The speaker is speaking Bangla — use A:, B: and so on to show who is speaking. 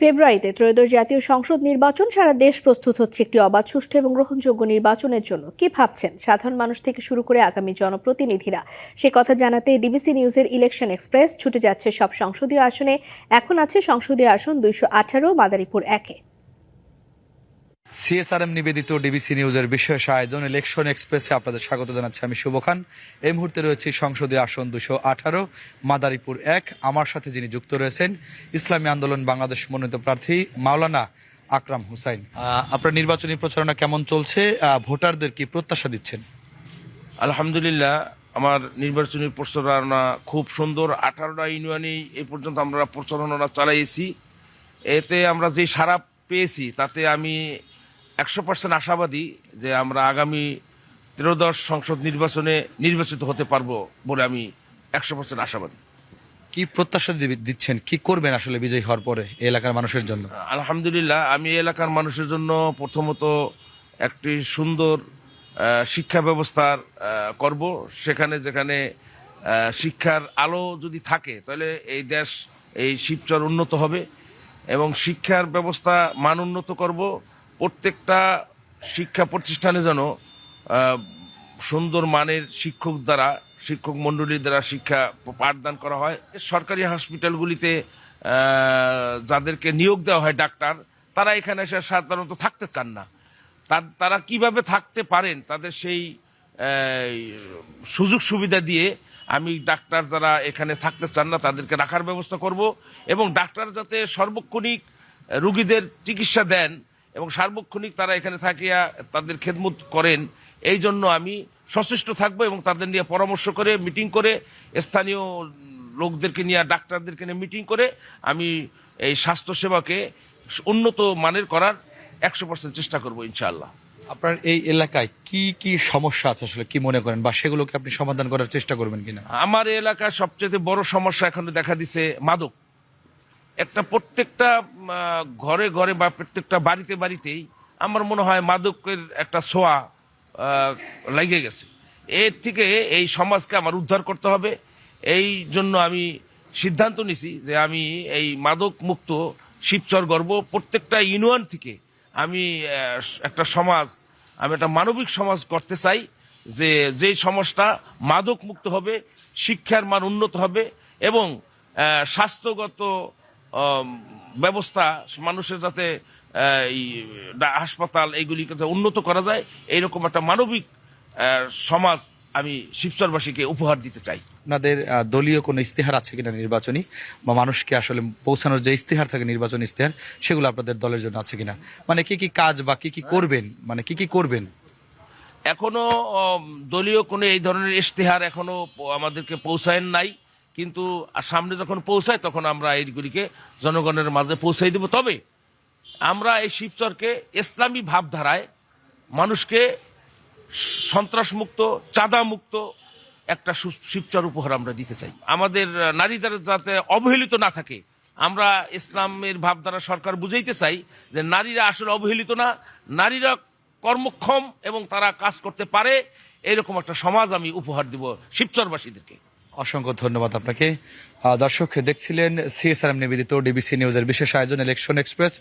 A: ফেব্রুয়ারিতে ত্রয়োদশ জাতীয় সংসদ নির্বাচন, সারা দেশ প্রস্তুত হচ্ছে একটি অবাধ, সুষ্ঠু এবং গ্রহণযোগ্য নির্বাচনের জন্য। কি ভাবছেন? সাধারণ মানুষ থেকে শুরু করে আগামী জনপ্রতিনিধিরা। সে কথা জানাতে ডিবিসি নিউজের ইলেকশন এক্সপ্রেস ছুটে যাচ্ছে সব সংসদীয় আসনে। এখন আছে সংসদীয় আসন দুইশো আঠারো, মাদারীপুর একে।
B: সিএসআরএম নিবেদিত ডিবিসি নিউজের বিশেষ আয়োজন ইলেকশন এক্সপ্রেসে আপনাদের স্বাগত জানাচ্ছি আমি শুভ খান। এই মুহূর্তে রয়েছে সংসদীয় আসন দুশো আঠারো, মাদারীপুর এক। আমার সাথে যিনি যুক্ত রয়েছেন, ইসলামী আন্দোলন বাংলাদেশ মনোনীত প্রার্থী মাওলানা আকরাম হুসাইন। আপনার নির্বাচনী প্রচারণা কেমন চলছে? ভোটারদের কি প্রত্যাশা দিচ্ছেন?
C: আলহামদুলিল্লাহ, আমার নির্বাচনী প্রচারণা খুব সুন্দর। আঠারোটা ইউনিয়নেই এ পর্যন্ত আমরা প্রচারণা চালাইছি। এতে আমরা যে সারা পেয়েছি, তাতে আমি একশো পার্সেন্ট আশাবাদী যে আমরা আগামী ত্রয়োদশ সংসদ নির্বাচনে নির্বাচিত হতে পারব বলে আমি একশো পার্সেন্ট আশাবাদী।
B: কি প্রত্যাশা দিচ্ছেন? কি করবেন আসলে বিজয়ী হওয়ার পরে এলাকার মানুষের জন্য?
C: আলহামদুলিল্লাহ আমি এলাকার মানুষের জন্য প্রথমত একটি সুন্দর শিক্ষা ব্যবস্থার করব। সেখানে যেখানে শিক্ষার আলো যদি থাকে তাহলে এই দেশ এই শিবচর উন্নত হবে এবং শিক্ষার ব্যবস্থা মান উন্নত করব। প্রত্যেকটা শিক্ষা প্রতিষ্ঠানে যেন সুন্দর মানের শিক্ষক দ্বারা, শিক্ষক মণ্ডলীর দ্বারা শিক্ষা পাঠদান করা হয়। সরকারি হসপিটালগুলিতে যাদেরকে নিয়োগ দেওয়া হয় ডাক্তার, তারা এখানে এসে সাধারণত থাকতে চান না। তারা কীভাবে থাকতে পারেন, তাদের সেই সুযোগ সুবিধা দিয়ে আমি ডাক্তার যারা এখানে থাকতে চান না, তাদেরকে রাখার ব্যবস্থা করব এবং ডাক্তার যাতে সর্বক্ষণিক রুগীদের চিকিৎসা দেন এবং সার্বক্ষণিক তারা এখানে থাকিয়া তাদের খেদমত করেন এই জন্য আমি সচেষ্ট থাকব এবং তাদের নিয়ে পরামর্শ করে মিটিং করে স্থানীয় লোকদেরকে নিয়ে ডাক্তারদেরকে নিয়ে মিটিং করে আমি এই স্বাস্থ্যসেবাকে উন্নত মানের করার একশো পার্সেন্ট চেষ্টা করব ইনশাআল্লাহ।
B: আপনার এই এলাকায় কি কি সমস্যা আছে আসলে? কি মনে করেন? বা সেগুলোকে আপনি সমাধান করার চেষ্টা করবেন কিনা?
C: আমার এলাকার সবচেয়ে বড় সমস্যা এখন দেখা দিছে মাদক। একটা প্রত্যেকটা ঘরে ঘরে বা প্রত্যেকটা বাড়িতে বাড়িতেই আমার মনে হয় মাদকের একটা আহ, লেগে গেছে। এর থেকে এই সমাজকে আমার উদ্ধার করতে হবে। এই জন্য আমি সিদ্ধান্ত নিছি যে আমি এই মাদক মুক্ত শিবচর গর্ব প্রত্যেকটা ইউনিয়ন থেকে আমি একটা সমাজ আমি একটা মানবিক সমাজ করতে চাই যে যে সমাজটা মাদক মুক্ত হবে শিক্ষার মান উন্নত হবে এবং স্বাস্থ্যগত ব্যবস্থা মানুষের যাতে এই হাসপাতাল এইগুলিকে যাতে উন্নত করা যায় এইরকম একটা মানবিক সমাজ আমি শিবচরবাসীকে উপহার দিতে চাই।
B: আপনাদের দলীয় কোনো ইস্তেহার আছে কিনা নির্বাচনী? বা মানুষকে আসলে পৌঁছানোর যে ইস্তেহার থাকে নির্বাচনী ইস্তেহার সেগুলো আপনাদের দলের জন্য আছে কিনা? মানে কি কি কাজ বা কি কি করবেন? মানে কি কি করবেন?
C: এখনও দলীয় কোনো এই ধরনের ইশতেহার এখনও আমাদেরকে পৌঁছায় নাই। কিন্তু সামনে যখন পৌঁছায় তখন আমরা এইগুলিকে জনগণের মাঝে পৌঁছাই দেব। তবে আমরা এই শিবচরকে ইসলামী ভাবধারায় মানুষকে সন্ত্রাস মুক্ত চাঁদা মুক্ত একটা শিবচর উপহার আমরা দিতে চাই। আমাদের নারীদের যাতে অবহেলিত না থাকে, আমরা ইসলামের ভাবধারা সরকার বুঝাইতে চাই যে নারীরা আসলে অবহেলিত না, নারীরা কর্মক্ষম এবং তারা কাজ করতে পারে, এরকম একটা সমাজ আমি উপহার দিব শিবচরবাসীদেরকে।
B: অসংখ্য ধন্যবাদ আপনাকে। দর্শক দেখছিলেন সিএসআরএম নিবেদিত ডিবিসি নিউজের বিশেষ আয়োজন ইলেকশন এক্সপ্রেস